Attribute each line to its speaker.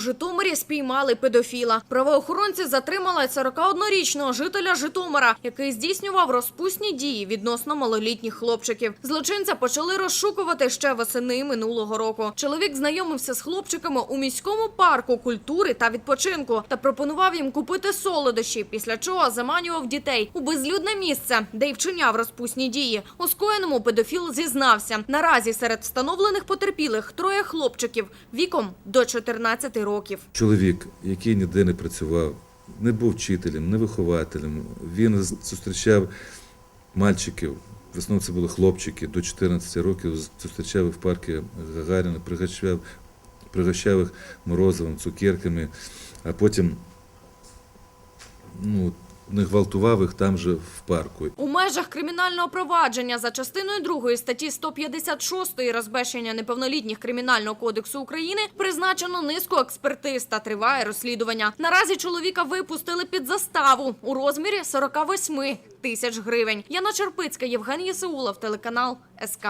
Speaker 1: Житомирі спіймали педофіла. Правоохоронці затримали 41-річного жителя Житомира, який здійснював розпусні дії відносно малолітніх хлопчиків. Злочинця почали розшукувати ще восени минулого року. Чоловік знайомився з хлопчиками у міському парку культури та відпочинку та пропонував їм купити солодощі, після чого заманював дітей у безлюдне місце, де й вчиняв розпусні дії. У скоєному педофіл зізнався. Наразі серед встановлених потерпілих троє хлопчиків віком до 14 років.
Speaker 2: Чоловік, який ніде не працював, не був вчителем, не вихователем. Він зустрічав мальчиків, в основному це були хлопчики до 14 років, зустрічав в парку Гагаріна, пригощав, пригощав їх морозивом, цукерками, а потім не гвалтував їх там же в парку.
Speaker 1: У межах кримінального провадження за частиною 2 статті 156 розбещення неповнолітніх Кримінального кодексу України призначено низку експертиз та триває розслідування. Наразі чоловіка випустили під заставу у розмірі 48 тисяч гривень. Яна Черпицька, Євгеній Єсеулов, телеканал СК.